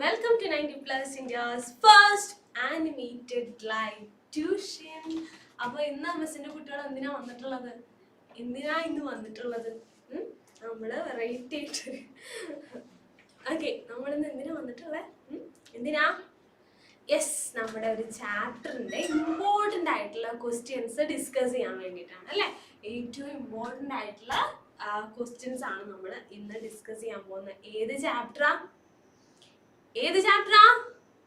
Welcome to ninety plus India's first animated live tuition അപ്പൊ ഇന്ന് മിസ്സിന്റെ കുട്ടികൾ എന്തിനാ വന്നിട്ടുള്ളത്? എന്തിനാ ഇന്ന് വന്നിട്ടുള്ളത്? നമ്മൾ വെറൈറ്റി ആയിട്ട്. ഓക്കെ നമ്മളിന്ന് എന്തിനാ വന്നിട്ടുള്ളത്? എന്തിനാ? യെസ് നമ്മുടെ ഒരു ചാപ്റ്ററിന്റെ ഇമ്പോർട്ടന്റ് ആയിട്ടുള്ള ക്വസ്റ്റ്യൻസ് ഡിസ്കസ് ചെയ്യാൻ വേണ്ടിയിട്ടാണ് അല്ലേ? ഏറ്റവും ഇമ്പോർട്ടന്റ് ആയിട്ടുള്ള ക്വസ്റ്റ്യൻസ് ആണ് നമ്മൾ ഇന്ന് ഡിസ്കസ് ചെയ്യാൻ പോകുന്നത്. ഏത് ചാപ്റ്ററാ ഏത് ചാപ്റ്ററാ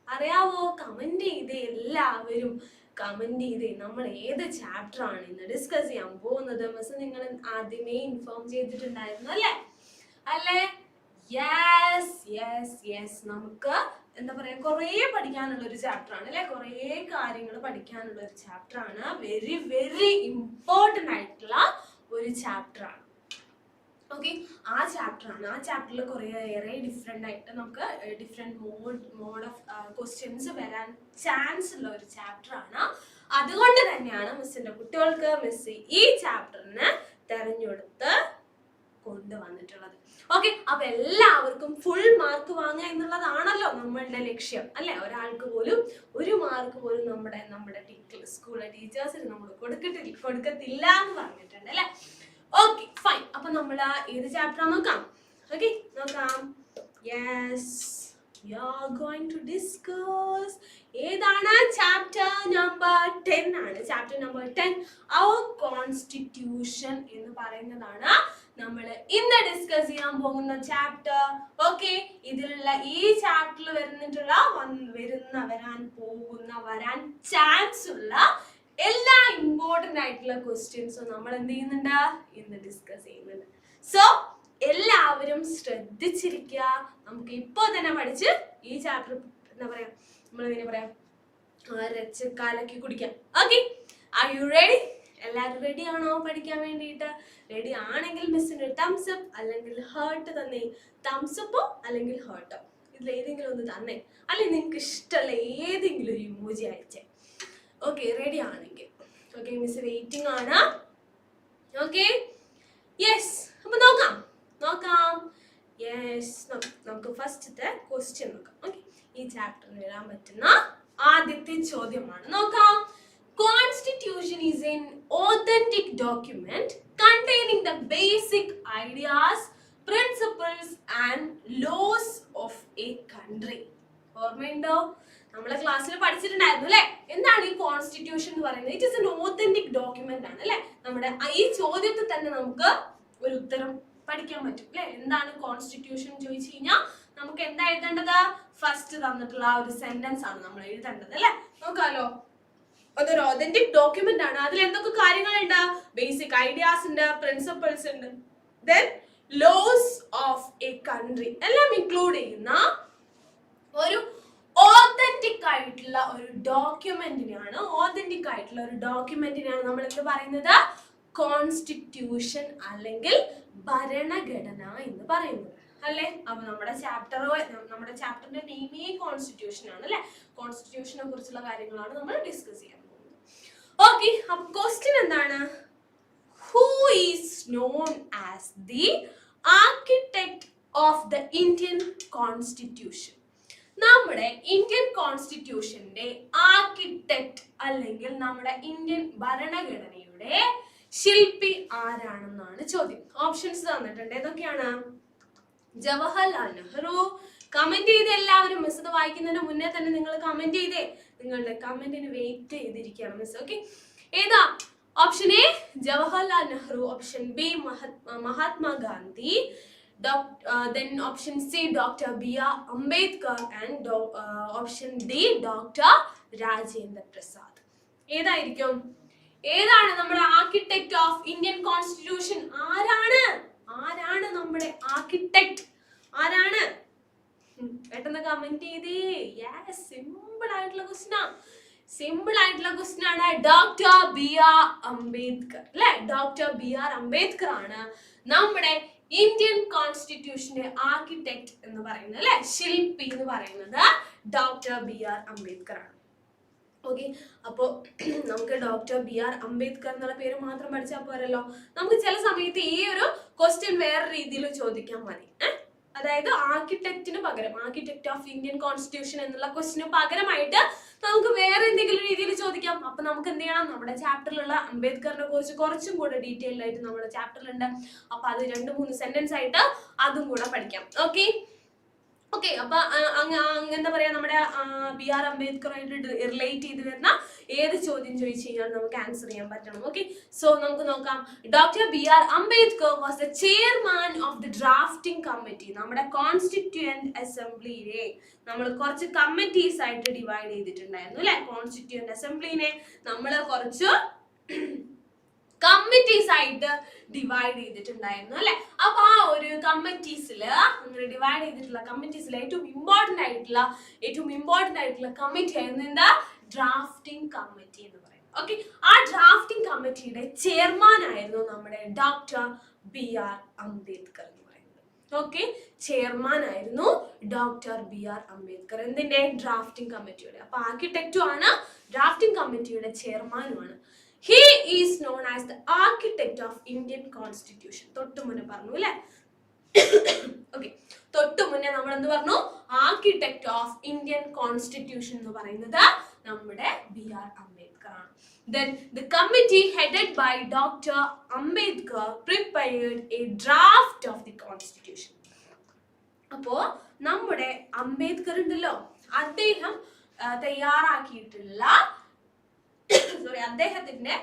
അറിയാവോ? കമന്റ് ചെയ്ത് എല്ലാവരും കമന്റ് ചെയ്ത് നമ്മൾ ഏത് ചാപ്റ്റർ ആണ് ഇന്ന് ഡിസ്കസ് ചെയ്യാൻ പോകുന്നത്? മിസ് നിങ്ങൾ ആദ്യമേ ഇൻഫോം ചെയ്തിട്ടുണ്ടായിരുന്നു അല്ലേ? അല്ലേ? യെസ് യെസ് യെസ് നമുക്ക് എന്താ പറയാ കുറേ പഠിക്കാനുള്ള ഒരു ചാപ്റ്റർ ആണ് അല്ലെ? കുറേ കാര്യങ്ങൾ പഠിക്കാനുള്ള ഒരു ചാപ്റ്റർ ആണ്. വെരി വെരി ഇമ്പോർട്ടന്റ് ആയിട്ടുള്ള ഒരു ചാപ്റ്റർ ആണ്. ഓക്കെ ആ ചാപ്റ്റർ ആണ്. ആ ചാപ്റ്ററിൽ കുറേ ഏറെ ഡിഫറെന്റ് ആയിട്ട് നമുക്ക് different mode mode of questions വരാൻ ചാൻസ് ഉള്ള ഒരു ചാപ്റ്റർ ആണ്. അതുകൊണ്ട് തന്നെയാണ് മിസ്സിന്റെ കുട്ടികൾക്ക് മിസ് ഈ ചാപ്റ്ററിന് തെരഞ്ഞെടുത്ത് കൊണ്ടുവന്നിട്ടുള്ളത്. ഓക്കെ അപ്പൊ എല്ലാവർക്കും ഫുൾ മാർക്ക് വാങ്ങുക എന്നുള്ളതാണല്ലോ നമ്മളുടെ ലക്ഷ്യം അല്ലെ? ഒരാൾക്ക് പോലും ഒരു മാർക്ക് പോലും നമ്മുടെ നമ്മുടെ സ്കൂളിലെ ടീച്ചേഴ്സിന് നമ്മൾ കൊടുക്കത്തില്ല കൊടുക്കത്തില്ല എന്ന് പറഞ്ഞിട്ടുണ്ട് അല്ലെ? ഓക്കെ ഫൈൻ അപ്പൊ നമ്മൾ ഏത് ചാപ്റ്റർ നോക്കാം. ഓക്കെ നോക്കാം. Yes you are going to discuss ഏതാണ് ചാപ്റ്റർ നമ്പർ ടെൻ ആണ്. Chapter number ten our constitution എന്ന് പറയുന്നതാണ് നമ്മൾ ഇന്ന് ഡിസ്കസ് ചെയ്യാൻ പോകുന്ന ചാപ്റ്റർ ഓക്കെ ഇതിലുള്ള ഈ ചാപ്റ്ററിൽ വരുന്നിട്ടുള്ള വരുന്ന വരാൻ പോകുന്ന വരാൻ ചാൻസ് ഉള്ള എല്ലാ ഇമ്പോർട്ടന്റ് ആയിട്ടുള്ള ക്വസ്റ്റ്യൻസും നമ്മൾ എന്ത് ചെയ്യുന്നുണ്ട്? ഇന്ന് ഡിസ്കസ് ചെയ്യുന്നുണ്ട്. സോ എല്ലാവരും ശ്രദ്ധിച്ചിരിക്കുക. നമുക്ക് ഇപ്പോ തന്നെ പഠിച്ച് ഈ ചാപ്റ്റർ എന്താ പറയാ? നമ്മൾ എങ്ങനെ പറയാം അരച്ച് കലക്കി കുടിക്കാം. ഓക്കെ ആർ യു റെഡി എല്ലാവരും റെഡി ആണോ പഠിക്കാൻ വേണ്ടിയിട്ട്? റെഡി ആണെങ്കിൽ മിസ്സിന് തംസ് അപ്പ് അല്ലെങ്കിൽ ഹേർട്ട് തന്നെ. തംസ് അപ്പോ അല്ലെങ്കിൽ ഹേർട്ടോ ഇതിൽ ഏതെങ്കിലും ഒന്ന് തന്നെ. അല്ലെങ്കിൽ നിങ്ങൾക്ക് ഇഷ്ടമുള്ള ഏതെങ്കിലും ഒരു ഇമോജി അയച്ചേ. ഓക്കെ റെഡി ആണെങ്കിൽ. ഓക്കെ മിസ് വെയിറ്റിംഗ് ആണ്. ഓക്കെ യെസ് അപ്പൊ നോക്കാം. നോക്കാം. യെസ് നമുക്ക് ഫസ്റ്റത്തെ ക്വസ്റ്റ്യൻ നോക്കാം. ഓക്കെ ഈ ചാപ്റ്ററിന് വരാൻ പറ്റുന്ന ആദ്യത്തെ ചോദ്യമാണ്. നോക്കാം. Constitution is an authentic document containing the basic ideas principles and laws of a country ഓർമ്മയുണ്ടോ? നമ്മളെ ക്ലാസ്സിൽ പഠിച്ചിട്ടുണ്ടായിരുന്നു അല്ലെ? എന്താണ് ഈ കോൺസ്റ്റിറ്റ്യൂഷൻ എന്ന് പറയുന്നത്? It is an authentic document ആണ് അല്ലെ? നമ്മുടെ ഈ ചോദ്യത്തിൽ തന്നെ നമുക്ക് ഒരു ഉത്തരം പഠിക്കാൻ പറ്റും അല്ലെ? എന്താണ് കോൺസ്റ്റിറ്റ്യൂഷൻ ചോദിച്ചു കഴിഞ്ഞാൽ നമുക്ക് എന്താ എഴുതേണ്ടത്? ഫസ്റ്റ് തന്നിട്ടുള്ള ആ ഒരു സെന്റൻസ് ആണ് നമ്മൾ എഴുതേണ്ടത് അല്ലെ? നോക്കാലോ. അതൊരു ഒതന്റിക് ഡോക്യുമെന്റ് ആണ്. അതിൽ എന്തൊക്കെ കാര്യങ്ങളുണ്ട്? ബേസിക് ഐഡിയാസ് ഉണ്ട് പ്രിൻസിപ്പിൾസ് ഉണ്ട്. Then laws of a country എല്ലാം ഇൻക്ലൂഡ് ചെയ്യുന്ന ഒരു ഓതന്റിക് ആയിട്ടുള്ള ഒരു ഡോക്യുമെന്റിനെയാണ് ഓതന്റിക് ആയിട്ടുള്ള ഒരു ഡോക്യുമെന്റിനെയാണ് നമ്മൾ എന്ത് പറയുന്നത്? കോൺസ്റ്റിറ്റ്യൂഷൻ അല്ലെങ്കിൽ ഭരണഘടന എന്ന് പറയുന്നത്. അല്ലേ? അപ്പൊ നമ്മുടെ ചാപ്റ്റർ നമ്മുടെ ചാപ്റ്ററിന്റെ നെയിമേ കോൺസ്റ്റിറ്റ്യൂഷൻ ആണ് അല്ലെ? കോൺസ്റ്റിറ്റ്യൂഷനെ കുറിച്ചുള്ള കാര്യങ്ങളാണ് നമ്മൾ ഡിസ്കസ് ചെയ്യാൻ പോകുന്നത്. ഓക്കെ അപ്പൊ ക്വസ്റ്റ്യൻ എന്താണ്? Who is known as the architect of the Indian constitution നമ്മുടെ ഇന്ത്യൻ കോൺസ്റ്റിറ്റ്യൂഷന്റെ ആർക്കിടെക്ട് അല്ലെങ്കിൽ നമ്മുടെ ഇന്ത്യൻ ഭരണഘടനയുടെ ശില്പി ആരാണെന്നാണ് ചോദ്യം. ഓപ്ഷൻസ് തന്നിട്ടുണ്ട്. ഏതൊക്കെയാണ്? ജവഹർലാൽ നെഹ്റു. കമന്റ് ചെയ്ത് എല്ലാവരും മിസ് ഇത് വായിക്കുന്നതിന് മുന്നേ തന്നെ നിങ്ങൾ കമന്റ് ചെയ്തേ. നിങ്ങളുടെ കമന്റിന് വെയിറ്റ് ചെയ്തിരിക്കുകയാണ് മിസ് ഓക്കെ ഏതാ? Option A Jawaharlal Nehru. Option B Mahatma Gandhi. Then option C doctor B R Ambedkar and option D doctor Rajendra Prasad ഏതായിരിക്കും? ഏതാണ് നമ്മുടെ ആർക്കിടെക്ട് ഓഫ് ഇന്ത്യൻ കോൺസ്റ്റിറ്റ്യൂഷൻ ആരാണ്? ആരാണ് നമ്മുടെ ആർക്കിടെക്ട് ആരാണ്? പെട്ടെന്ന് കമന്റ് ചെയ്തേ. യെസ് സിമ്പിൾ ആയിട്ടുള്ള ക്വസ്റ്റ്യനാ സിമ്പിൾ ആയിട്ടുള്ള question doctor B R Ambedkar അല്ലെ? ഡോക്ടർ ബി ആർ അംബേദ്കർ ആണ് നമ്മുടെ ഇന്ത്യൻ കോൺസ്റ്റിറ്റ്യൂഷന്റെ ആർക്കിടെക്ട് എന്ന് പറയുന്നത് അല്ലെ? ശില്പി എന്ന് പറയുന്നത് ഡോക്ടർ ബി ആർ അംബേദ്കർ ആണ്. ഓക്കെ അപ്പോൾ നമുക്ക് ഡോക്ടർ ബി ആർ അംബേദ്കർ എന്നുള്ള പേര് മാത്രം പഠിച്ചാൽ പോരല്ലോ. നമുക്ക് ചില സമയത്ത് ഈ ഒരു ക്വസ്റ്റ്യൻ വേറെ രീതിയിൽ ചോദിക്കാൻ മതി ഏ? അതായത് ആർക്കിടെക്റ്റിന് പകരം ആർക്കിടെക്ട് ഓഫ് ഇന്ത്യൻ കോൺസ്റ്റിറ്റ്യൂഷൻ എന്നുള്ള ക്വസ്റ്റിന് പകരമായിട്ട് നമുക്ക് വേറെ എന്തെങ്കിലും രീതിയിൽ ചോദിക്കാം. അപ്പൊ നമുക്ക് എന്ത് ചെയ്യണം? നമ്മുടെ ചാപ്റ്ററിലുള്ള അംബേദ്കറിനെ കുറിച്ച് കുറച്ചും കൂടെ ഡീറ്റെയിൽ ആയിട്ട് നമ്മുടെ ചാപ്റ്ററിലുണ്ട് അപ്പൊ അത് രണ്ട് മൂന്ന് സെന്റൻസ് ആയിട്ട് അതും കൂടെ പഠിക്കാം. ഓക്കെ ഓക്കെ അപ്പൊ എന്താ പറയാ നമ്മുടെ ബി ആർ അംബേദ്കറുമായിട്ട് റിലേറ്റ് ചെയ്ത് വരുന്ന ഏത് ചോദ്യം ചോദിച്ചു കഴിഞ്ഞാൽ നമുക്ക് ആൻസർ ചെയ്യാൻ പറ്റണം ഓക്കെ സോ നമുക്ക് നോക്കാം. Doctor B R Ambedkar was the chairman of the drafting committee നമ്മുടെ കോൺസ്റ്റിറ്റ്യൂന്റ് അസംബ്ലിയിലെ നമ്മൾ കുറച്ച് കമ്മിറ്റീസ് ആയിട്ട് ഡിവൈഡ് ചെയ്തിട്ടുണ്ടായിരുന്നു അല്ലെ? കോൺസ്റ്റിറ്റ്യൂന്റ് അസംബ്ലിനെ നമ്മൾ കുറച്ച് കമ്മിറ്റീസ് ആയിട്ട് ഡിവൈഡ് ചെയ്തിട്ടുണ്ടായിരുന്നു അല്ലെ? അപ്പൊ ആ ഒരു കമ്മിറ്റീസിൽ അങ്ങനെ ഡിവൈഡ് ചെയ്തിട്ടുള്ള കമ്മിറ്റീസിൽ ഏറ്റവും ഇമ്പോർട്ടന്റ് ആയിട്ടുള്ള ഏറ്റവും ഇമ്പോർട്ടന്റ് ആയിട്ടുള്ള കമ്മിറ്റി ആയിരുന്നു എന്താ? ഡ്രാഫ്റ്റിംഗ് കമ്മിറ്റി എന്ന് പറയുന്നത്. ഓക്കെ ആ ഡ്രാഫ്റ്റിംഗ് കമ്മിറ്റിയുടെ ചെയർമാൻ ആയിരുന്നു നമ്മുടെ ഡോക്ടർ ബി ആർ അംബേദ്കർ എന്ന് പറയുന്നത്. ഓക്കെ ചെയർമാൻ ആയിരുന്നു ഡോക്ടർ ബി ആർ അംബേദ്കർ. എന്തിന്റെ? ഡ്രാഫ്റ്റിംഗ് കമ്മിറ്റിയുടെ അപ്പൊ ആർക്കിടെക്റ്റും ആണ് ഡ്രാഫ്റ്റിംഗ് കമ്മിറ്റിയുടെ ചെയർമാനുമാണ് he is known as the architect of Indian constitution തൊട്ടു മുന്നേ പറഞ്ഞു അല്ലെ? ഓക്കെ തൊട്ടു മുന്നേ നമ്മൾ എന്ത് പറഞ്ഞു? ആർക്കിടെക്ട് ഓഫ് ഇന്ത്യൻ കോൺസ്റ്റിറ്റ്യൂഷൻ എന്ന് പറയുന്നത് നമ്മുടെ ബി ആർ അംബേദ്കർ ആണ്. Then the committee headed by doctor Ambedkar prepared a draft of the constitution അപ്പോ നമ്മുടെ അംബേദ്കർ ഉണ്ടല്ലോ. അദ്ദേഹം തയ്യാറാക്കിയിട്ടുള്ള സോറി അദ്ദേഹത്തിന്റെ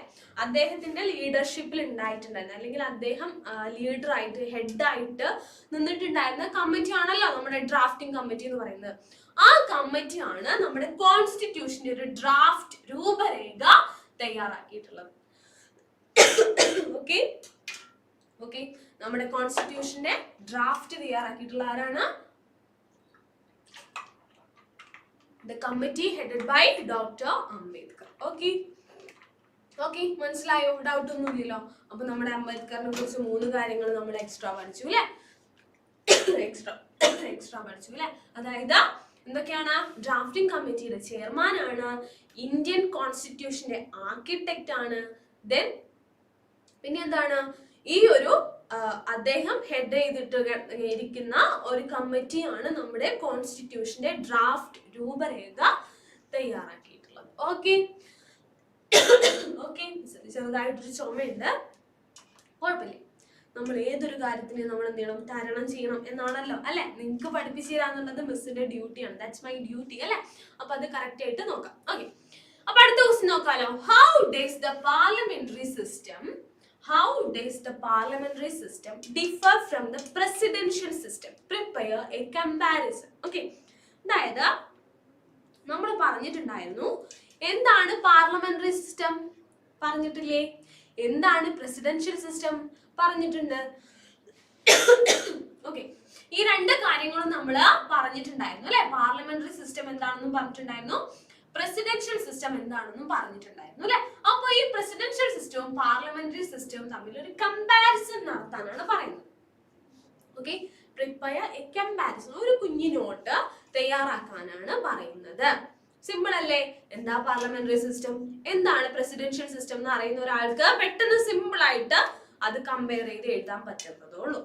അദ്ദേഹത്തിന്റെ ലീഡർഷിപ്പിൽ ഉണ്ടായിട്ടുണ്ടായിരുന്നു അല്ലെങ്കിൽ അദ്ദേഹം ലീഡർ ആയിട്ട് ഹെഡ് ആയിട്ട് നിന്നിട്ടുണ്ടായിരുന്ന കമ്മിറ്റി ആണല്ലോ നമ്മുടെ ഡ്രാഫ്റ്റിംഗ് കമ്മിറ്റി എന്ന് പറയുന്നത്. ആ കമ്മിറ്റി ആണ് നമ്മുടെ കോൺസ്റ്റിറ്റ്യൂഷന്റെ ഒരു ഡ്രാഫ്റ്റ് രൂപരേഖ തയ്യാറാക്കിയിട്ടുള്ളത്. ഓക്കെ ഓക്കെ നമ്മുടെ കോൺസ്റ്റിറ്റ്യൂഷന്റെ ഡ്രാഫ്റ്റ് തയ്യാറാക്കിയിട്ടുള്ള ആരാണ്? The committee headed by doctor Ambedkar okay okay മനസ്സിലായോ? ഡൗട്ട് ഒന്നും ഒന്നുമില്ലല്ലോ. അപ്പൊ നമ്മുടെ അംബേദ്കറിനെ കുറിച്ച് മൂന്ന് കാര്യങ്ങൾ നമ്മൾ എക്സ്ട്രാ പഠിച്ചു അല്ലേ? എക്സ്ട്രാ എക്സ്ട്രാ പഠിച്ചു അല്ലേ? അതായത് എന്തൊക്കെയാണ്? ഡ്രാഫ്റ്റിംഗ് കമ്മിറ്റിയുടെ ചെയർമാൻ ആണ് ഇന്ത്യൻ കോൺസ്റ്റിറ്റ്യൂഷന്റെ ആർക്കിടെക്റ്റ് ആണ്. ദെൻ പിന്നെ എന്താണ്? ഈ ഒരു അദ്ദേഹം ഹെഡ് ചെയ്തിട്ട് ഇരിക്കുന്ന ഒരു കമ്മിറ്റിയാണ് നമ്മുടെ കോൺസ്റ്റിറ്റ്യൂഷന്റെ ഡ്രാഫ്റ്റ് രൂപരേഖ തയ്യാറാക്കിയിട്ടുള്ളത്. ഓക്കെ ഓക്കെ ചെറുതായിട്ടൊരു ചുമയുണ്ട്. കുഴപ്പമില്ല. നമ്മൾ ഏതൊരു കാര്യത്തിന് നമ്മൾ എന്ത് ചെയ്യണം? തരണം ചെയ്യണം എന്നാണല്ലോ അല്ലെ? നിങ്ങൾക്ക് പഠിപ്പിച്ചു തരാന്നുള്ളത് മിസ്സിന്റെ ഡ്യൂട്ടിയാണ്. ദാറ്റ്സ് മൈ ഡ്യൂട്ടി അല്ലെ? അപ്പൊ അത് കറക്റ്റ് ആയിട്ട് നോക്കാം. ഓക്കെ. അപ്പൊ അടുത്ത ക്വസ്റ്റ്യൻ നോക്കാലോ. How does the parliamentary system how does the parliamentary system differ from the presidential system prepare a comparison okay അതായത് നമ്മൾ പറഞ്ഞിട്ടുണ്ടായിരുന്നു എന്താണ് പാർലമെന്ററി സിസ്റ്റം പറഞ്ഞിട്ടില്ലേ? എന്താണ് പ്രസിഡൻഷ്യൽ സിസ്റ്റം പറഞ്ഞിട്ടുണ്ട്. ഓക്കെ ഈ രണ്ട് കാര്യങ്ങളും നമ്മൾ പറഞ്ഞിട്ടുണ്ടായിരുന്നു അല്ലെ? പാർലമെന്ററി സിസ്റ്റം എന്താണെന്നും പറഞ്ഞിട്ടുണ്ടായിരുന്നു. പ്രസിഡൻഷ്യൽ സിസ്റ്റം എന്താണെന്നും പറഞ്ഞിട്ടുണ്ടായിരുന്നു അല്ലെ? അപ്പൊ ഈ പ്രസിഡൻഷ്യൽ സിസ്റ്റവും പാർലമെന്ററി സിസ്റ്റവും തമ്മിൽ ഒരു കമ്പാരിസൺ നടത്താനാണ് പറയുന്നത്. ഓക്കെ പ്രിപ്പയർ എ കമ്പാരിസൺ ഒരു കുഞ്ഞിനോട്ട് തയ്യാറാക്കാനാണ് പറയുന്നത്. സിമ്പിൾ അല്ലേ? എന്താ പാർലമെന്ററി സിസ്റ്റം എന്താണ് പ്രസിഡൻഷ്യൽ സിസ്റ്റം എന്ന് അറിയുന്ന ഒരാൾക്ക് പെട്ടെന്ന് സിമ്പിൾ ആയിട്ട് അത് കമ്പയർ ചെയ്ത് എഴുതാൻ പറ്റുന്നതേ ഉള്ളൂ.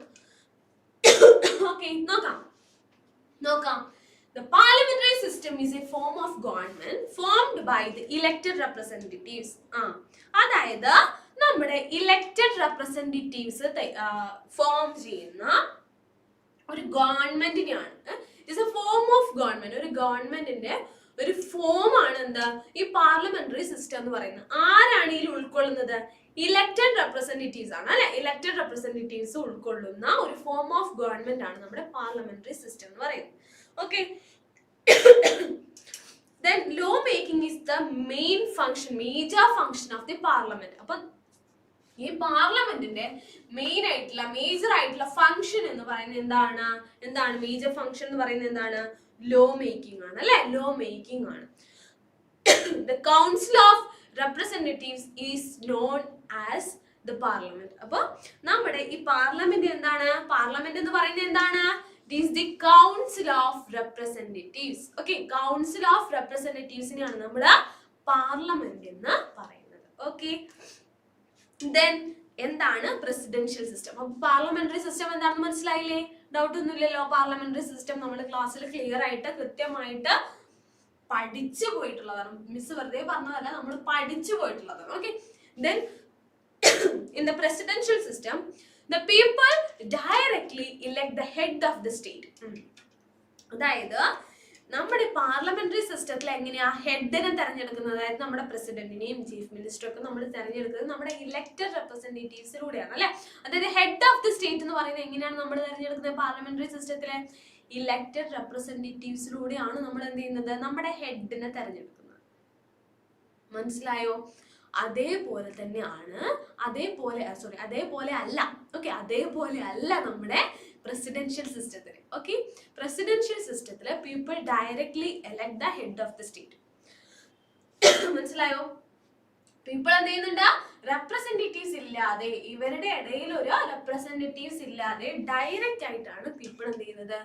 ഓക്കെ നോക്കാം. നോക്കാം. The parliamentary system is a form of government formed by the elected representatives. ആ അതായത് നമ്മുടെ ഇലക്റ്റഡ് റെപ്രസെന്റേറ്റീവ്സ് ഫോം ചെയ്യുന്ന ഒരു ഗവൺമെന്റിനെയാണ് it's a form of government ഒരു ഗവൺമെന്റിന്റെ ഒരു ഫോം ആണ് എന്താ ഈ പാർലമെന്ററി സിസ്റ്റം എന്ന് പറയുന്നത്. ആരാണ് ഇതിൽ ഉൾക്കൊള്ളുന്നത്? ഇലക്റ്റഡ് റെപ്രസെന്റേറ്റീവ്സ് ആണ് അല്ലെ? ഇലക്റ്റഡ് റെപ്രസെന്റേറ്റീവ്സ് ഉൾക്കൊള്ളുന്ന ഒരു ഫോം ഓഫ് ഗവൺമെന്റ് ആണ് നമ്മുടെ പാർലമെന്ററി സിസ്റ്റം എന്ന് പറയുന്നത്. Okay then law making is the main function major function of the parliament അപ്പൊ ഈ പാർലമെന്റിന്റെ മെയിൻ ആയിട്ടുള്ള മേജർ ആയിട്ടുള്ള ഫംഗ്ഷൻ എന്ന് പറയുന്നത് എന്താണ്? എന്താണ് മേജർ ഫംഗ്ഷൻ എന്ന് പറയുന്നത് എന്താണ്? ലോ മേക്കിംഗ് ആണ് അല്ലെ? ലോ മേക്കിംഗ് ആണ്. The council of representatives is known as the parliament അപ്പൊ നമ്മുടെ ഈ പാർലമെന്റ് എന്താണ്? പാർലമെന്റ് എന്ന് പറയുന്നത് എന്താണ്? Is the council of representatives okay council of റെപ്രസെന്റേറ്റീവ്സിനെയാണ് നമ്മൾ പാർലമെന്റ് എന്ന് പറയുന്നത്. ഓക്കെ ദെൻ എന്താണ്? പ്രസിഡൻഷ്യൽ സിസ്റ്റം അപ്പൊ പാർലമെന്ററി സിസ്റ്റം എന്താണെന്ന് മനസ്സിലായില്ലേ? ഡൗട്ട് ഒന്നുമില്ലല്ലോ. പാർലമെന്ററി സിസ്റ്റം നമ്മൾ ക്ലാസ്സിൽ ക്ലിയർ ആയിട്ട് കൃത്യമായിട്ട് പഠിച്ചു പോയിട്ടുള്ളതാണ്. മിസ് വെറുതെ പറഞ്ഞതല്ല നമ്മൾ പഠിച്ചു പോയിട്ടുള്ളതാണ്. Okay then in the presidential system the people directly elect the head of the state അതായത് നമ്മുടെ പാർലമെന്ററി സിസ്റ്റത്തിൽ എങ്ങനെയാ ഹെഡിനെ തെരഞ്ഞെടുക്കുന്നത്? അതായത് നമ്മുടെ പ്രസിഡന്റിനെയും ചീഫ് മിനിസ്റ്ററും ഒക്കെ നമ്മൾ തെരഞ്ഞെടുക്കുന്നത് നമ്മുടെ ഇലക്ടഡ് റെപ്രസെന്റേറ്റീവ്സിലൂടെയാണ് അല്ലെ? അതായത് ഹെഡ് ഓഫ് ദി സ്റ്റേറ്റ് എന്ന് പറയുന്നത് എങ്ങനെയാണ് നമ്മൾ തെരഞ്ഞെടുക്കുന്നത് പാർലമെന്ററി സിസ്റ്റത്തിലെ ഇലക്ടഡ് റെപ്രസെന്റേറ്റീവ്സിലൂടെയാണ് നമ്മൾ എന്ത് ചെയ്യുന്നത്? നമ്മുടെ ഹെഡിനെ തെരഞ്ഞെടുക്കുന്നത്. മനസ്സിലായോ? അതേപോലെ തന്നെയാണ് അതേപോലെ സോറി അതേപോലെ അല്ല ഓക്കെ അതേപോലെ അല്ല നമ്മുടെ പ്രസിഡൻഷ്യൽ സിസ്റ്റത്തിൽ ഓക്കെ പ്രസിഡൻഷ്യൽ സിസ്റ്റത്തിൽ people directly elect the head of the state മനസ്സിലായോ? പീപ്പിൾ എന്ത് ചെയ്യുന്നുണ്ട്? റെപ്രസെന്റേറ്റീവ്സ് ഇല്ലാതെ ഇവരുടെ ഇടയിൽ ഒരു റെപ്രസെന്റേറ്റീവ്സ് ഇല്ലാതെ ഡയറക്റ്റ് ആയിട്ടാണ് പീപ്പിൾ എന്ത് ചെയ്യുന്നത്?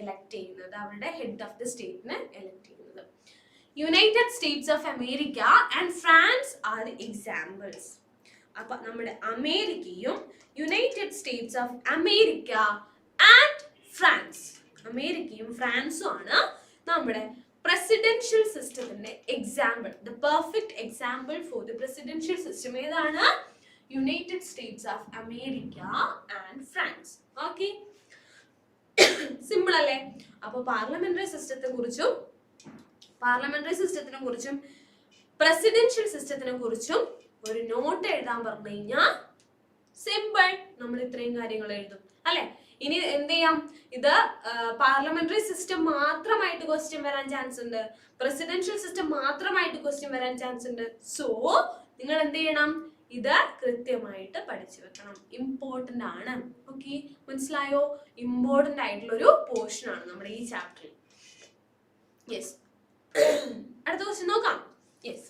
എലക്ട് ചെയ്യുന്നത്. അവരുടെ ഹെഡ് ഓഫ് ദി സ്റ്റേറ്റിനെ എലക്ട് ചെയ്യുന്നത്. United States of America and France are examples അപ്പൊ നമ്മുടെ അമേരിക്കയും United States of America and France അമേരിക്കയും ഫ്രാൻസും ആണ് നമ്മുടെ പ്രസിഡൻഷ്യൽ സിസ്റ്റത്തിന്റെ example the perfect example for the presidential system ഏതാണ്? United States of America and France okay simple അല്ലേ? അപ്പൊ പാർലമെന്ററി സിസ്റ്റത്തെ കുറിച്ചും പാർലമെന്ററി സിസ്റ്റത്തിനെ കുറിച്ചും പ്രസിഡൻഷ്യൽ സിസ്റ്റത്തിനെ കുറിച്ചും ഒരു നോട്ട് എഴുതാൻ പറഞ്ഞു കഴിഞ്ഞാൽ സിമ്പിൾ നമ്മൾ ഇത്രയും കാര്യങ്ങൾ എഴുതും. അല്ലെ? ഇനി എന്ത് ചെയ്യാം? ഇത് പാർലമെന്ററി സിസ്റ്റം മാത്രമായിട്ട് ക്വസ്റ്റ്യൻ വരാൻ ചാൻസ് ഉണ്ട്. പ്രസിഡൻഷ്യൽ സിസ്റ്റം മാത്രമായിട്ട് ക്വസ്റ്റ്യൻ വരാൻ ചാൻസ് ഉണ്ട്. സോ നിങ്ങൾ എന്ത് ചെയ്യണം? ഇത് കൃത്യമായിട്ട് പഠിച്ചു വെക്കണം. ഇമ്പോർട്ടന്റ് ആണ്. ഓക്കെ മനസ്സിലായോ? ഇമ്പോർട്ടന്റ് ആയിട്ടുള്ള ഒരു പോർഷൻ ആണ് നമ്മുടെ ഈ ചാപ്റ്ററിൽ യെസ് അടുത്ത ക്വസ്റ്റ്യൻ നോക്കാം. യെസ്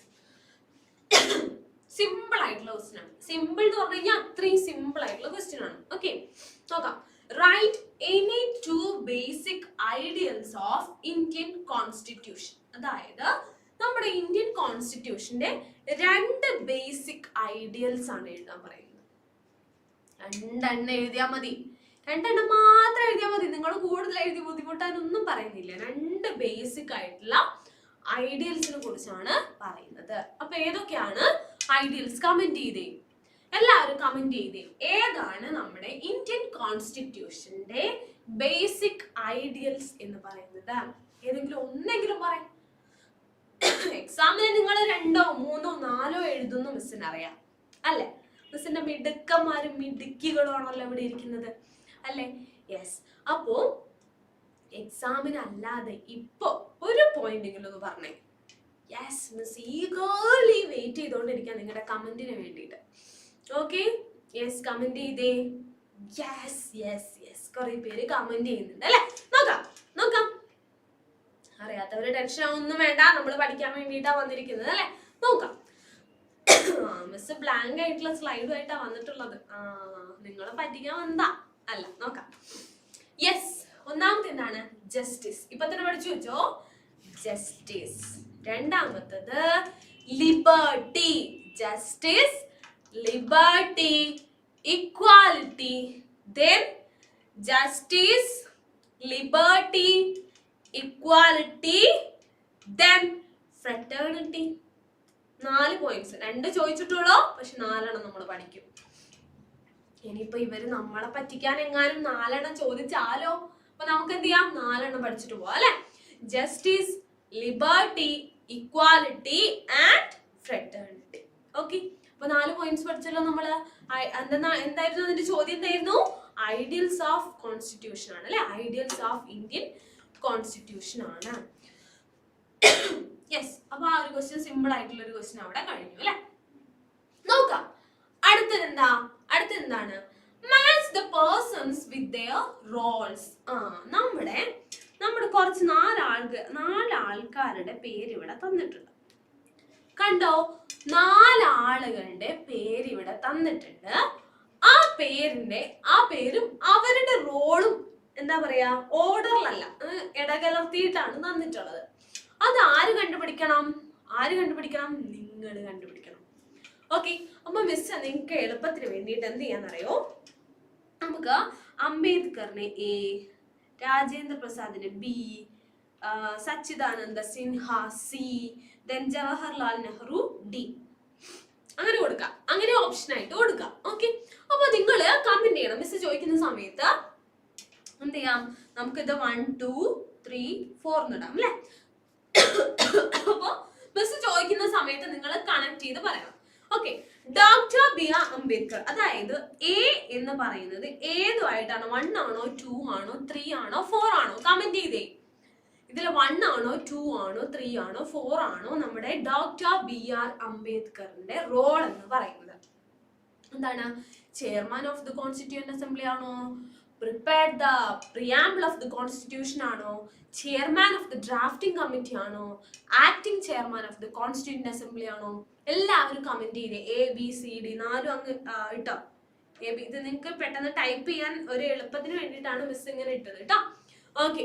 സിമ്പിൾ ആയിട്ടുള്ള ക്വസ്റ്റ്യൻ ആണ്. സിമ്പിൾ എന്ന് പറഞ്ഞു കഴിഞ്ഞാൽ അത്രയും സിമ്പിൾ ആയിട്ടുള്ള ക്വസ്റ്റ്യൻ ആണ്. ഓക്കെ നോക്കാം. Right any two basic ideals of Indian constitution അതായത് നമ്മുടെ ഇന്ത്യൻ കോൺസ്റ്റിറ്റ്യൂഷന്റെ രണ്ട് ബേസിക് ഐഡിയൽസ് ആണ് എഴുതാൻ പറയുന്നത്. രണ്ടെണ്ണം എഴുതിയാൽ മതി. രണ്ടെണ്ണം മാത്രം എഴുതിയാൽ മതി. നിങ്ങൾ കൂടുതൽ എഴുതി ബുദ്ധിമുട്ടാൻ ഒന്നും പറയുന്നില്ല. രണ്ട് ബേസിക് ആയിട്ടുള്ള ഐഡിയൽസിനെ കുറിച്ചാണ് പറയുന്നത്. അപ്പൊ ഏതൊക്കെയാണ് ഐഡിയൽസ് കമന്റ് ചെയ്തേ? എല്ലാവരും കമന്റ് ചെയ്തേ. ഏതാണ് നമ്മുടെ ഇന്ത്യൻ കോൺസ്റ്റിറ്റ്യൂഷന്റെ ബേസിക് ഐഡിയൽസ് എന്ന് പറയുന്നത്? ഏതെങ്കിലും ഒന്നെങ്കിലും പറയാം എക്സാമിന് നിങ്ങൾ രണ്ടോ മൂന്നോ നാലോ എഴുതുന്നു മിസ്സിന് അറിയാം. അല്ലെ? മിസ്സിന്റെ മിടുക്കന്മാരും മിടുക്കികളാണല്ലോ ഇവിടെ ഇരിക്കുന്നത്. അല്ലെ? യെസ് അപ്പോ എക്സാമിന് അല്ലാതെ ഇപ്പൊ ഒരു പോയിന്റെങ്കിലും ഒന്ന് പറഞ്ഞേ. യെസ് മിസ് ഈഗേർലി വെയിറ്റ് ചെയ്തോണ്ടിരിക്കാൻ നിങ്ങളുടെ കമന്റിന് വേണ്ടിയിട്ട്. ഓക്കെ യെസ് കമന്റ് ചെയ്തേ. യെസ് യെസ് യെസ് കുറെ പേര് കമന്റ് ചെയ്യുന്നുണ്ട് അല്ലെ? നോക്കാം നോക്കാം. അറിയാത്തവര് ടെൻഷൻ ഒന്നും വേണ്ട. നമ്മൾ പഠിക്കാൻ വേണ്ടിയിട്ടാ വന്നിരിക്കുന്നത് അല്ലെ? നോക്കാം. മിസ് ബ്ലാങ്ക് ആയിട്ടുള്ള സ്ലൈഡുമായിട്ടാ വന്നിട്ടുള്ളത്. ആ നിങ്ങളെ പറ്റിക്കാൻ വന്നതാ. അല്ല നോക്കാം. യെസ് ഒന്നാമത്തെ എന്താണ്? ജസ്റ്റിസ് ഇപ്പൊ തന്നെ പഠിച്ചു വെച്ചോ? ജസ്റ്റിസ് രണ്ടാമത്തത് liberty justice liberty equality. Then justice, liberty, equality, then fraternity. നാല് പോയിന്റ്സ് രണ്ട് ചോദിച്ചിട്ടുള്ളൂ? പക്ഷെ നാലെണ്ണം നമ്മൾ പഠിക്കും. ഇനിയിപ്പോ ഇവർ നമ്മളെ പറ്റിക്കാൻ എങ്ങാനും നാലെണ്ണം ചോദിച്ചാലോ? അപ്പൊ നമുക്ക് എന്ത് ചെയ്യാം? നാലെണ്ണം പഠിച്ചിട്ട് പോവാം അല്ലെ? Justice liberty equality and fraternity. Okay? അപ്പൊ നാല് പോയിന്റ്സ് പഠിച്ചല്ലോ നമ്മൾ. എന്താ എന്തായിരുന്നു അതിന്റെ ചോദ്യം എന്തായിരുന്നു? ഐഡിയൽസ് ഓഫ് കോൺസ്റ്റിറ്റ്യൂഷൻ ആണ് അല്ലെ? ഐഡിയൽസ് ഓഫ് ഇന്ത്യൻ കോൺസ്റ്റിറ്റ്യൂഷൻ ആണ്. യെസ് അപ്പൊ ആ ഒരു ക്വസ്റ്റ്യൻ സിമ്പിൾ ആയിട്ടുള്ള ഒരു ക്വസ്റ്റ്യൻ അവിടെ കഴിഞ്ഞു അല്ലെ? നോക്കാം. അടുത്തത് എന്താണ്? Match the persons with their roles ആ നമ്മുടെ നമ്മുടെ കുറച്ച് നാലാൾക്ക് നാലാൾക്കാരുടെ പേര് ഇവിടെ തന്നിട്ടുണ്ട്. കണ്ടോ? നാലാളുകളുടെ പേര് ഇവിടെ തന്നിട്ടുണ്ട്. ആ പേരിന്റെ ആ പേരും അവരുടെ റോളും എന്താ പറയാ ഓർഡറിലല്ല ഇടകലർത്തിയിട്ടാണ് തന്നിട്ടുള്ളത്. അത് ആര് കണ്ടുപിടിക്കണം? ആര് കണ്ടുപിടിക്കണം? നിങ്ങൾ കണ്ടുപിടിക്കണം. ഓക്കെ അപ്പൊ മിസ് നിങ്ങൾക്ക് എളുപ്പത്തിന് വേണ്ടിയിട്ട് എന്ത് ചെയ്യാന്നറിയോ? നമുക്ക് അംബേദ്കറിനെ A Rajendra പ്രസാദിനെ B Sachchidananda Sinha C then Jawaharlal Nehru D അങ്ങനെ കൊടുക്കാം. അങ്ങനെ ഓപ്ഷൻ ആയിട്ട് കൊടുക്കാം. ഓക്കെ അപ്പൊ നിങ്ങൾ കമന്റ് ചെയ്യണം. മിസ് ചോദിക്കുന്ന സമയത്ത് എന്ത് ചെയ്യാം? നമുക്കിത് വൺ ടു ത്രീ ഫോർ എന്നിടാം അല്ലെ? അപ്പൊ മിസ് ചോദിക്കുന്ന സമയത്ത് നിങ്ങൾ കണക്ട് ചെയ്ത് പറയണം. Okay doctor B R Ambedkar A A എന്ന് പറയുന്നത് ഏതുമായിട്ടാണ്? വൺ ആണോ ടു ആണോ ത്രീ ആണോ ഫോർ ആണോ? കമന്റ് ചെയ്തേ. ഇതിൽ വൺ ആണോ ടു ആണോ ത്രീ ആണോ ഫോർ ആണോ നമ്മുടെ ഡോക്ടർ ബി ആർ അംബേദ്കറിന്റെ റോൾ എന്ന് പറയുന്നത്. എന്താണ്? Chairman of the constituent assembly ആണോ? Prepared the preamble of the constitution ആണോ? Chairman of the drafting committee ആണോ? Acting chairman of the constituent assembly ആണോ? എല്ലാവരും കമന്റ് ചെയ്തേ എ ബി സി ഡി നാലും അങ്ങ് ഇട്ടോ. എ ബി ഇത് നിങ്ങൾക്ക് പെട്ടെന്ന് ടൈപ്പ് ചെയ്യാൻ ഒരു എളുപ്പത്തിന് വേണ്ടിയിട്ടാണ് മിസ് ഇങ്ങനെ ഇട്ടത് കേട്ടോ ഓക്കെ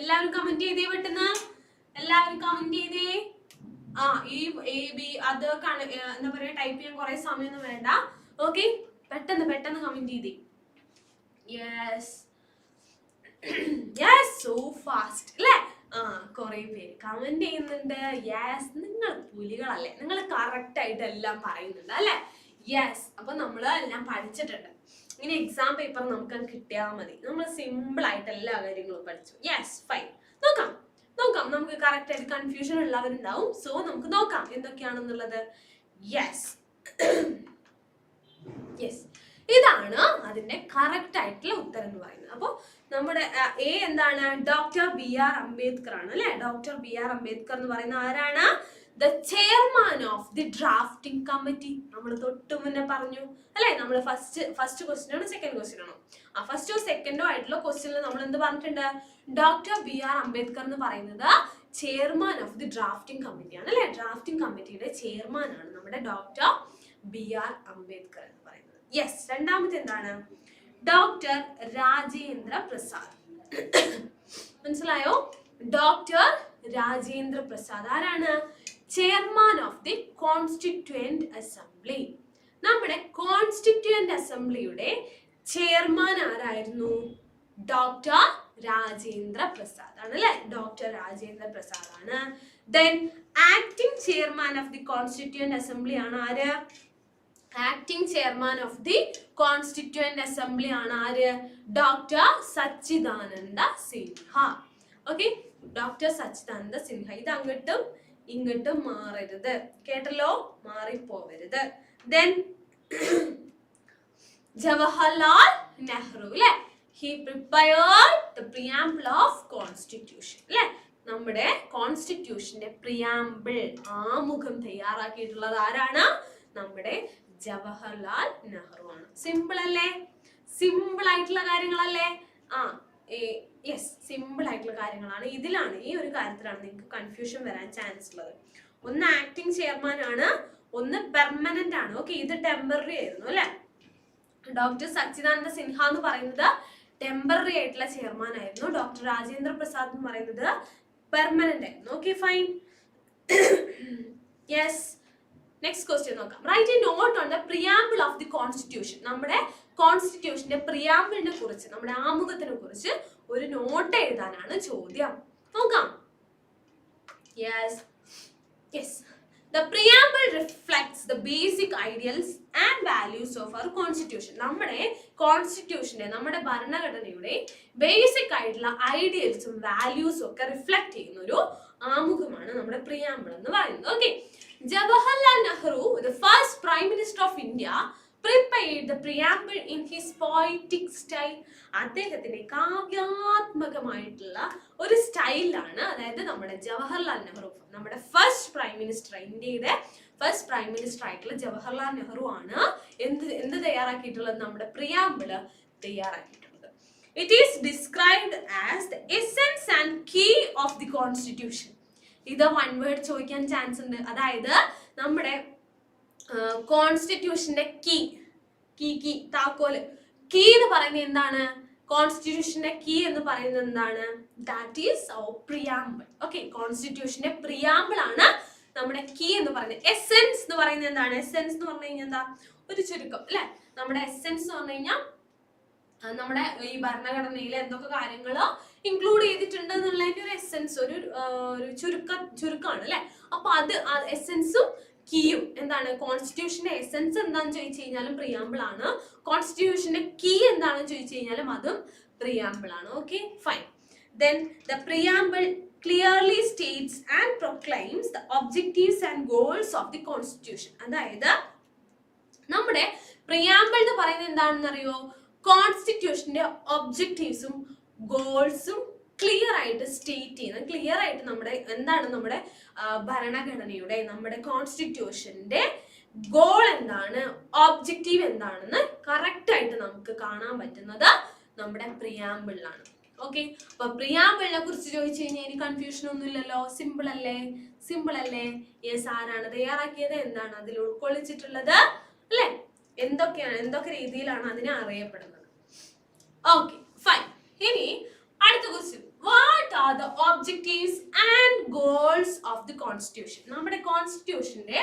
എല്ലാവരും കമന്റ് ചെയ്തേ പെട്ടെന്ന്. എല്ലാവരും കമന്റ് ചെയ്തേ. ആ ഈ എ ബി അത് എന്താ പറയാ ടൈപ്പ് ചെയ്യാൻ കുറെ സമയമൊന്നും വേണ്ട. ഓക്കെ പെട്ടെന്ന് പെട്ടെന്ന് കമന്റ് ചെയ്തേ. യെസ് യെസ് സോ ഫാസ്റ്റ് അല്ലേ ആ കുറെ പേര് കമന്റ് ചെയ്യുന്നുണ്ട്. യെസ് നിങ്ങൾ പുലികളല്ലേ? നിങ്ങൾ കറക്റ്റ് ആയിട്ട് എല്ലാം പറയുന്നുണ്ട് അല്ലേ? യെസ് അപ്പൊ നമ്മൾ എല്ലാം പഠിച്ചിട്ടുണ്ട്. ഇങ്ങനെ എക്സാം പേപ്പർ നമുക്ക് കിട്ടിയാൽ മതി. നമ്മൾ സിമ്പിൾ ആയിട്ട് എല്ലാ കാര്യങ്ങളും പഠിച്ചു. യെസ് ഫൈൻ നോക്കാം. നോക്കാം. നമുക്ക് കറക്റ്റ് ആയിട്ട് കൺഫ്യൂഷൻ ഉള്ളവരുണ്ടാവും. സോ നമുക്ക് നോക്കാം. എന്തൊക്കെയാണെന്നുള്ളത്? യെസ് യെസ് ഇതാണ് അതിന്റെ കറക്റ്റ് ആയിട്ടുള്ള ഉത്തരം എന്ന് പറയുന്നത്. അപ്പോൾ നമ്മുടെ എ എന്താണ്? ഡോക്ടർ ബി ആർ അംബേദ്കർ ആണ് അല്ലെ? ഡോക്ടർ ബി ആർ അംബേദ്കർ എന്ന് പറയുന്ന ആരാണ്? The chairman of the drafting committee നമ്മൾ തൊട്ട് മുന്നേ പറഞ്ഞു അല്ലേ? നമ്മൾ ഫസ്റ്റ് ഫസ്റ്റ് ക്വസ്റ്റ്യൻ ആണോ സെക്കൻഡ് ക്വസ്റ്റ്യൻ ആണോ. ആ ഫസ്റ്റോ സെക്കൻഡോ ആയിട്ടുള്ള ക്വസ്റ്റ്യനിൽ നമ്മൾ എന്ത് പറഞ്ഞിട്ടുണ്ട്? ഡോക്ടർ ബി ആർ അംബേദ്കർ എന്ന് പറയുന്നത് ചെയർമാൻ ഓഫ് ദി ഡ്രാഫ്റ്റിംഗ് കമ്മിറ്റിയാണ് അല്ലെ? ഡ്രാഫ്റ്റിംഗ് കമ്മിറ്റിയുടെ ചെയർമാൻ ആണ് നമ്മുടെ ഡോക്ടർ ബി ആർ അംബേദ്കർ എന്ന് പറയുന്നത്. യെസ് രണ്ടാമത്തെ എന്താണ്? ഡോക്ടർ രാജേന്ദ്ര പ്രസാദ്. മനസ്സിലായോ? ഡോക്ടർ രാജേന്ദ്ര പ്രസാദ്. ആരാണ്? Chairman of the constituent assembly നമ്മുടെ കോൺസ്റ്റിറ്റ്യൂവന്റ് അസംബ്ലിയുടെ ചെയർമാൻ ആരായിരുന്നു? ഡോക്ടർ രാജേന്ദ്ര പ്രസാദ് ആണ് അല്ലെ? ഡോക്ടർ രാജേന്ദ്ര പ്രസാദ് ആണ്. Then acting chairman of the constituent assembly ആണ് ആര്? Acting chairman of the constituent assembly ആണ് ആര്? Doctor Sachchidananda Sinha. Okay doctor Sachchidananda Sinha. ഇത് അങ്ങോട്ടും ഇങ്ങോട്ടും മാറരുത്. കേട്ടല്ലോ? മാറിപ്പോവരുത്. ദെൻ ജവഹർലാൽ നെഹ്റു അല്ലെ he prepared the preamble of constitution അല്ലെ നമ്മുടെ കോൺസ്റ്റിറ്റ്യൂഷന്റെ പ്രിയാമ്പിൾ ആമുഖം തയ്യാറാക്കിയിട്ടുള്ളത് ആരാണ്? നമ്മുടെ ജവഹർലാൽ നെഹ്റു ആണ്. സിമ്പിൾ അല്ലേ? സിമ്പിൾ ആയിട്ടുള്ള കാര്യങ്ങളല്ലേ? ആ യെസ് സിമ്പിൾ ആയിട്ടുള്ള കാര്യങ്ങളാണ്. ഇതിലാണ് ഈ ഒരു കാര്യത്തിലാണ് നിങ്ങൾക്ക് കൺഫ്യൂഷൻ വരാൻ ചാൻസ് ഉള്ളത്. ഒന്ന് ആക്ടിങ് ചെയർമാൻ ആണ് ഒന്ന് പെർമനന്റ് ആണ്. ഓക്കെ ഇത് ടെമ്പററി ആയിരുന്നു അല്ലെ? ഡോക്ടർ സച്ചിദാനന്ദ സിൻഹ എന്ന് പറയുന്നത് ടെമ്പററി ആയിട്ടുള്ള ചെയർമാൻ ആയിരുന്നു. ഡോക്ടർ രാജേന്ദ്ര പ്രസാദ് എന്ന് പറയുന്നത് പെർമനന്റ് ആയിരുന്നു. Okay fine yes next question നോക്കാം. Write a not on the preamble of the constitution നമ്മുടെ കോൺസ്റ്റിറ്റ്യൂഷന്റെ പ്രിയാമ്പിളിനെ കുറിച്ച് നമ്മുടെ ആമുഖത്തിനെ കുറിച്ച് ഒരു നോട്ട് എഴുതാനാണ് ചോദ്യം. നോക്കാം. Yes yes the preamble reflects the basic ideals and values of our constitution നമ്മുടെ കോൺസ്റ്റിറ്റ്യൂഷന്റെ നമ്മുടെ ഭരണഘടനയുടെ ബേസിക് ആയിട്ടുള്ള ഐഡിയൽസും വാല്യൂസും ഒക്കെ റിഫ്ലക്ട് ചെയ്യുന്ന ഒരു ആമുഖമാണ് നമ്മുടെ പ്രിയാമ്പിൾ എന്ന് പറയുന്നത്. Okay Jawaharlal Nehru the first prime minister of India prepared the preamble in his poetic style അദ്ദേഹത്തിന്റെ കാവ്യാത്മകമായിട്ടുള്ള ഒരു സ്റ്റൈലാണ് അതായത് നമ്മുടെ ജവഹർലാൽ നെഹ്റു നമ്മുടെ ഫസ്റ്റ് പ്രൈം മിനിസ്റ്റർ ഇന്ത്യയുടെ ഫസ്റ്റ് പ്രൈം മിനിസ്റ്റർ ആയിട്ടുള്ള ജവഹർലാൽ നെഹ്റു ആണ് എന്ത് എന്ത് തയ്യാറാക്കിയിട്ടുള്ളത്? നമ്മുടെ പ്രിയാമ്പിൾ തയ്യാറാക്കിയിട്ടുള്ളത്. It is described as the essence and key of the constitution ഇത് വൺ വേർഡ് ചോദിക്കാൻ ചാൻസ് ഉണ്ട്. അതായത് നമ്മുടെ കോൺസ്റ്റിറ്റ്യൂഷന്റെ കീ കീ കീ താക്കോൽ. കീ എന്ന് പറയുന്നത് എന്താണ്? കോൺസ്റ്റിറ്റ്യൂഷന്റെ കീ എന്ന് പറയുന്നത് എന്താണ്? ദാറ്റ് ഈസ് പ്രിയാമ്പിൾ ഓക്കെ കോൺസ്റ്റിറ്റ്യൂഷന്റെ പ്രിയാമ്പിൾ ആണ് നമ്മുടെ കീ എന്ന് പറയുന്നത്. എസെൻസ് എന്ന് പറയുന്നത് എന്താണ്? എസെൻസ് എന്ന് പറഞ്ഞു കഴിഞ്ഞാൽ എന്താ? ഒരു ചുരുക്കം അല്ലെ? നമ്മുടെ എസെൻസ് എന്ന് പറഞ്ഞു കഴിഞ്ഞാൽ നമ്മുടെ ഈ ഭരണഘടനയിൽ എന്തൊക്കെ കാര്യങ്ങൾ ഇൻക്ലൂഡ് ചെയ്തിട്ടുണ്ട് എന്നുള്ളതിന്റെ ഒരു എസെൻസ് ഒരു ഒരു ചുരുക്ക ചുരുക്കമാണ് അല്ലെ? അപ്പൊ അത് എസെൻസും കീയും എന്താണ്? കോൺസ്റ്റിറ്റ്യൂഷന്റെ എസെൻസ് എന്താണെന്ന് ചോദിച്ചു കഴിഞ്ഞാലും പ്രിയാമ്പിൾ ആണ്. കോൺസ്റ്റിറ്റ്യൂഷന്റെ കീ എന്താണെന്ന് ചോദിച്ചു കഴിഞ്ഞാലും അതും പ്രിയാമ്പിൾ ആണ്. Okay fine then the preamble clearly states and proclaims the objectives and goals of the constitution അതായത് നമ്മുടെ പ്രിയാമ്പിൾ എന്ന് പറയുന്നത് എന്താണെന്ന് അറിയോ കോൺസ്റ്റിറ്റ്യൂഷന്റെ ഒബ്ജക്റ്റീവ്സും ഗോൾസും ക്ലിയർ ആയിട്ട് സ്റ്റേറ്റ് ചെയ്യുന്ന ക്ലിയർ ആയിട്ട് നമ്മുടെ എന്താണ് നമ്മുടെ ഭരണഘടനയുടെ നമ്മുടെ കോൺസ്റ്റിറ്റ്യൂഷന്റെ ഗോൾ എന്താണ് ഓബ്ജക്റ്റീവ് എന്താണെന്ന് കറക്റ്റ് ആയിട്ട് നമുക്ക് കാണാൻ പറ്റുന്നത് നമ്മുടെ പ്രിയാമ്പിളിലാണ് ഓക്കെ അപ്പൊ പ്രിയാമ്പിളിനെ കുറിച്ച് ചോദിച്ചു കഴിഞ്ഞാൽ ഇനി കൺഫ്യൂഷൻ ഒന്നുമില്ലല്ലോ? സിമ്പിൾ അല്ലേ? സിമ്പിൾ അല്ലേ? യെസ് ആരാണ് തയ്യാറാക്കിയത്? എന്താണ് അതിൽ ഉൾക്കൊള്ളിച്ചിട്ടുള്ളത്? അല്ലെ? എന്തൊക്കെയാണ് എന്തൊക്കെ രീതിയിലാണ് അതിനെ അറിയപ്പെടുന്നത്? ഓക്കെ ഫൈൻ ഇനി അടുത്ത question what are the objectives and goals of the constitution നമ്മുടെ കോൺസ്റ്റിറ്റ്യൂഷന്റെ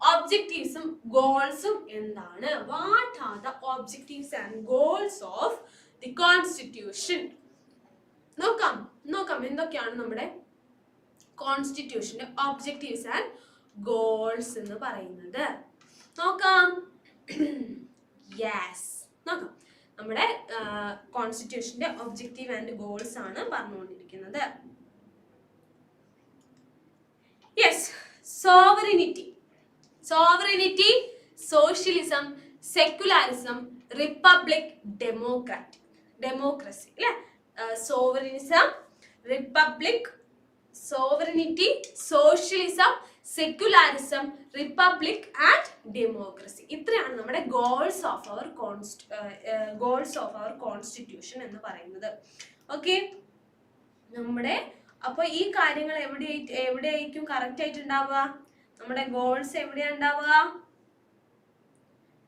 ഒബ്ജക്റ്റീവ്സും ഗോൾസും എന്താണ്? What are the objectives and goals of the constitution നോക്കാം നോക്കാം. എന്തൊക്കെയാണ് നമ്മുടെ കോൺസ്റ്റിറ്റ്യൂഷന്റെ ഒബ്ജക്റ്റീവ്സ് ആൻഡ് ഗോൾസ് എന്ന് പറയുന്നത്? നോക്കാം. യെസ് നോക്കാം. നമ്മുടെ കോൺസ്റ്റിറ്റ്യൂഷന്റെ ഒബ്ജക്റ്റീവ് ആൻഡ് ഗോൾസ് ആണ് പറഞ്ഞുകൊണ്ടിരിക്കുന്നത്. Yes sovereignty sovereignty socialism secularism republic democrat democracy അല്ലെ? Sovereignism republic sovereignty socialism secularism republic and democracy ഇത്രയാണ് നമ്മുടെ goals of our const goals of our constitution എന്ന് പറയുന്നത്. ഓക്കെ നമ്മുടെ അപ്പൊ ഈ കാര്യങ്ങൾ എവിടെ എവിടെയായിരിക്കും കറക്റ്റ് ആയിട്ട് ഉണ്ടാവുക? നമ്മുടെ ഗോൾസ് എവിടെയാ ഉണ്ടാവുക?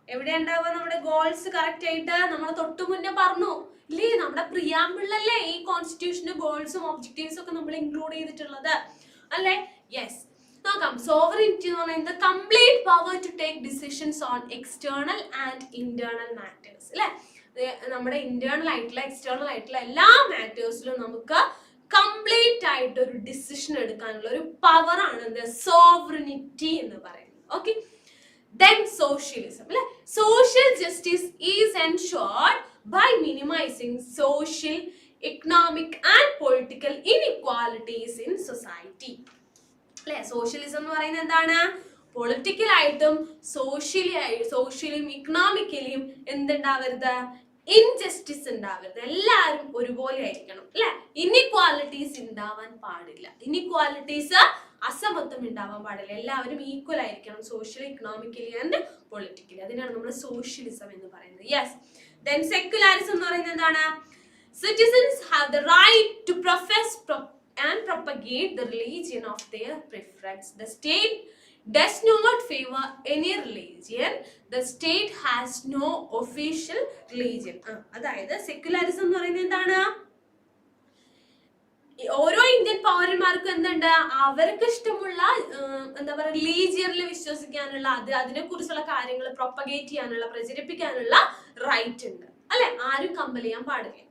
എവിടെ ഉണ്ടാവുക നമ്മുടെ ഗോൾസ് കറക്റ്റ് ആയിട്ട്? നമ്മൾ തൊട്ടു മുന്നേ പറഞ്ഞു. ഇല്ലേ? നമ്മുടെ പ്രിയാമ്പിള്ളല്ലേ ഈ കോൺസ്റ്റിറ്റ്യൂഷന്റെ ഗോൾസും ഒക്കെ നമ്മൾ ഇൻക്ലൂഡ് ചെയ്തിട്ടുള്ളത്. അല്ലേ? യെസ് നോക്കാം. സോവറിറ്റി എന്ന് പറയുന്നത് complete power to take decisions on external and internal matters അല്ലെ? നമ്മുടെ ഇന്റേണൽ ആയിട്ടുള്ള എക്സ്റ്റേണൽ ആയിട്ടുള്ള എല്ലാ മാറ്റേഴ്സിലും നമുക്ക് കംപ്ലീറ്റ് ആയിട്ട് ഒരു ഡിസിഷൻ എടുക്കാനുള്ള ഒരു പവർ ആണ് എന്ത് സോവറിനിറ്റി എന്ന് പറയുന്നത്. ഓക്കെ ദെൻ സോഷ്യലിസം അല്ലെ? Social justice is ensured by minimising social economic and political inequalities in society അല്ലെ? സോഷ്യലിസം എന്ന് പറയുന്നത് എന്താണ്? പൊളിറ്റിക്കലായിട്ടും സോഷ്യലി സോഷ്യലും ഇക്കണോമിക്കലിയും എന്തുണ്ടാവരുത്? ഇൻജസ്റ്റിസ് ഉണ്ടാവരുത്. എല്ലാവരും ഒരുപോലെ ആയിരിക്കണം അല്ലെ? ഇനിക്വാലിറ്റീസ് ഉണ്ടാവാൻ പാടില്ല. ഇനിക്വാലിറ്റീസ് അസമത്വം ഉണ്ടാവാൻ പാടില്ല. എല്ലാവരും ഈക്വൽ ആയിരിക്കണം സോഷ്യൽ ഇക്കണോമിക്കലി ആൻഡ് പൊളിറ്റിക്കലി അതിനാണ് നമ്മൾ സോഷ്യലിസം എന്ന് പറയുന്നത്. യെസ് ദെൻ സെക്യുലാരിസം എന്ന് പറയുന്നത് എന്താണ്? Citizens have the right to profess and propagate the religion of their preference. The state does not favor any religion. The state has no official religion. അതായത് secularism എന്ന് പറയുന്നത് എന്താണ് ഓരോ ഇന്ത്യൻ പൗരന്മാർക്കും എന്തുണ്ട് അവർക്ക് ഇഷ്ടമുള്ള എന്താ പറയുക റിലീജിയനിൽ വിശ്വസിക്കാനുള്ള അത് അതിനെ കുറിച്ചുള്ള കാര്യങ്ങൾ പ്രൊപ്പഗേറ്റ് ചെയ്യാനുള്ള പ്രചരിപ്പിക്കാനുള്ള റൈറ്റ് ഉണ്ട് അല്ലെ ആരും കമ്പൽ ചെയ്യാൻ പാടില്ല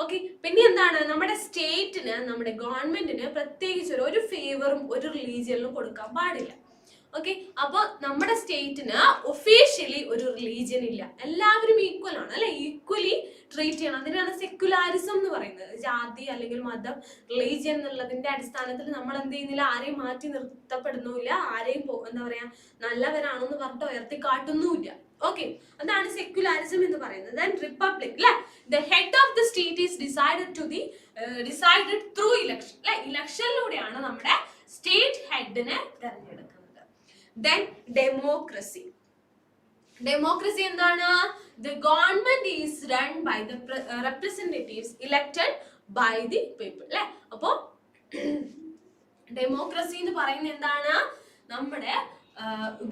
ഓക്കെ പിന്നെ എന്താണ്? നമ്മുടെ സ്റ്റേറ്റിന് നമ്മുടെ ഗവൺമെന്റിന് പ്രത്യേകിച്ച് ഒരു- ഫേവറും ഒരു റിലീജിയനും കൊടുക്കാൻ പാടില്ല. ഓക്കെ അപ്പോൾ നമ്മുടെ സ്റ്റേറ്റിന് ഒഫീഷ്യലി ഒരു റിലീജിയൻ ഇല്ല. എല്ലാവരും ഈക്വൽ ആണ് അല്ലെ? ഈക്വലി ട്രീറ്റ് ചെയ്യണം. അതിനാണ് സെക്യുലാരിസം എന്ന് പറയുന്നത്. ജാതി അല്ലെങ്കിൽ മതം റിലീജിയൻ എന്നുള്ളതിന്റെ അടിസ്ഥാനത്തിൽ നമ്മൾ എന്ത് ചെയ്യുന്നില്ല? ആരെയും മാറ്റി നിർത്തപ്പെടുന്നുമില്ല. ആരെയും എന്താ പറയാ? നല്ലവരാണെന്ന് പറഞ്ഞിട്ട് ഉയർത്തി കാട്ടുന്നുമില്ല ഓക്കെ അതാണ് സെക്യുലാരിസം എന്ന് പറയുന്നത്. റിപ്പബ്ലിക് അല്ലെ the head of the state is decided to the decided through election അല്ലെ ഇലക്ഷനിലൂടെയാണ് നമ്മുടെ സ്റ്റേറ്റ് ഹെഡിനെ തെരഞ്ഞെടുക്കുന്നത്. ദെൻ ഡെമോക്രസി ഡെമോക്രസി എന്താണ്? The government is run by the representatives elected by the people അല്ലെ അപ്പോ ഡെമോക്രസി എന്ന് പറയുന്നത് എന്താണ്? നമ്മുടെ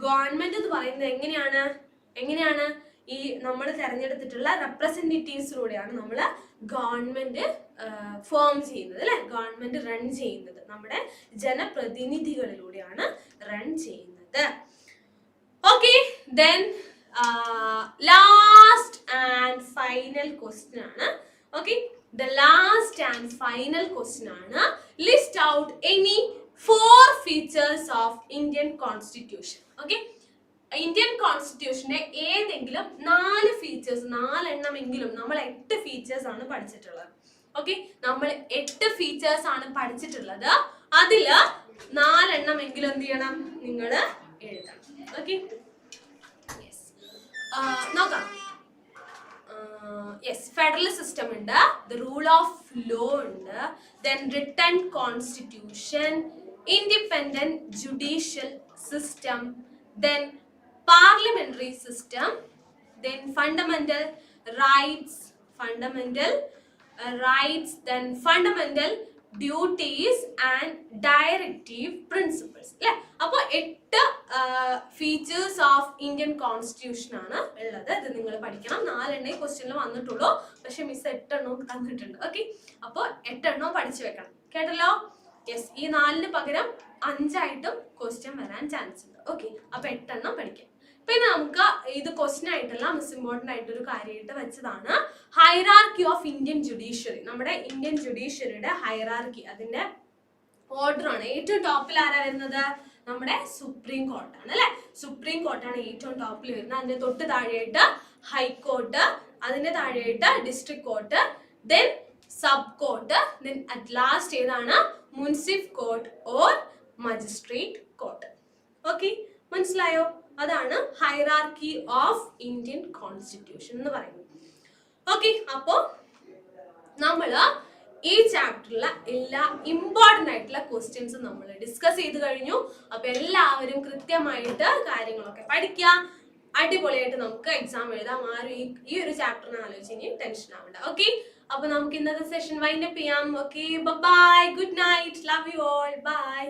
ഗവൺമെന്റ് എന്ന് പറയുന്നത് എങ്ങനെയാണ്? എങ്ങനെയാണ് ഈ നമ്മൾ തിരഞ്ഞെടുത്തിട്ടുള്ള റെപ്രസെന്റേറ്റീവ്സിലൂടെയാണ് നമ്മൾ ഗവൺമെന്റ് ഫോം ചെയ്യുന്നത് അല്ലെ? ഗവൺമെന്റ് റൺ ചെയ്യുന്നത്. നമ്മുടെ ജനപ്രതിനിധികളിലൂടെയാണ് റൺ ചെയ്യുന്നത്. Okay then last and final question ആണ്. Okay the last and final question ആണ്. List out any four features of Indian constitution okay Indian കോൺസ്റ്റിറ്റ്യൂഷന്റെ ഏതെങ്കിലും നാല് ഫീച്ചേഴ്സ് നാലെണ്ണമെങ്കിലും നമ്മൾ എട്ട് ഫീച്ചേഴ്സ് ആണ് പഠിച്ചിട്ടുള്ളത്. ഓക്കെ നമ്മൾ എട്ട് ഫീച്ചേഴ്സ് ആണ് പഠിച്ചിട്ടുള്ളത്. അതിൽ നാലെണ്ണമെങ്കിലും എന്ത് ചെയ്യണം? നിങ്ങൾ എഴുതണം. ഓക്കെ നോക്കാം. യെസ് ഫെഡറൽ സിസ്റ്റം ഉണ്ട്. ദ റൂൾ ഓഫ് ലോ ഉണ്ട്. Then written constitution independent judicial system then parliamentary system then fundamental rights fundamental rights then fundamental duties and directive principles അല്ലെ അപ്പോൾ എട്ട് ഫീച്ചേഴ്സ് ഓഫ് ഇന്ത്യൻ കോൺസ്റ്റിറ്റ്യൂഷൻ ആണ് ഉള്ളത്. ഇത് നിങ്ങൾ പഠിക്കണം. നാലെണ്ണേ ക്വസ്റ്റ്യനിൽ വന്നിട്ടുള്ളൂ. പക്ഷെ മിസ് എട്ടെണ്ണവും തന്നിട്ടുണ്ട്. ഓക്കെ അപ്പോൾ എട്ടെണ്ണവും പഠിച്ചു വെക്കണം. കേട്ടല്ലോ? യെസ് ഈ നാലിന് പകരം അഞ്ചായിട്ടും ക്വസ്റ്റ്യൻ വരാൻ ചാൻസ് ഉണ്ട്. ഓക്കെ അപ്പൊ എട്ടെണ്ണം പഠിക്കാം. പിന്നെ നമുക്ക് ഇത് ക്വസ്റ്റ്യൻ ആയിട്ടുള്ള മിസ് ഇമ്പോർട്ടന്റ് ആയിട്ടൊരു കാര്യമായിട്ട് വെച്ചതാണ് ഹൈറാർക്കി ഓഫ് ഇന്ത്യൻ ജുഡീഷ്യറി നമ്മുടെ ഇന്ത്യൻ ജുഡീഷ്യറിയുടെ ഹൈറാർക്കി അതിന്റെ ഓർഡർ ആണ്. ഏറ്റവും ടോപ്പിൽ ആരാ വരുന്നത്? നമ്മുടെ സുപ്രീം കോർട്ടാണ് അല്ലെ? സുപ്രീം കോർട്ടാണ് ഏറ്റവും ടോപ്പിൽ വരുന്നത്. അതിന്റെ തൊട്ട് താഴെയായിട്ട് ഹൈക്കോർട്ട് അതിന്റെ താഴെയായിട്ട് district court then sub court then at last ഏതാണ്? Munsif court or magistrate court okay മനസ്സിലായോ? അതാണ് ഹൈറാർക്കി ഓഫ് ഇന്ത്യൻ കോൺസ്റ്റിറ്റ്യൂഷൻ എന്ന് പറയുന്നത്. ഓക്കെ അപ്പോ നമ്മൾ ഈ ചാപ്റ്ററിലെ എല്ലാ ഇമ്പോർട്ടന്റ് ആയിട്ടുള്ള ക്വസ്റ്റ്യൻസ് നമ്മൾ ഡിസ്കസ് ചെയ്ത് കഴിഞ്ഞു. അപ്പോൾ എല്ലാവരും കൃത്യമായിട്ട് കാര്യങ്ങളൊക്കെ പഠിക്കുക അടിപൊളിയായിട്ട് നമുക്ക് എക്സാം എഴുതാം. ആരും ഈ ഈ ഒരു ചാപ്റ്ററിനെ ആലോചിച്ച് ഇനി ടെൻഷൻ ആവണ്ട. ഓക്കെ അപ്പൊ നമുക്ക് ഇന്നത്തെ സെഷൻ വൈൻഡപ്പ് ചെയ്യാം. Okay bye good night love you all bye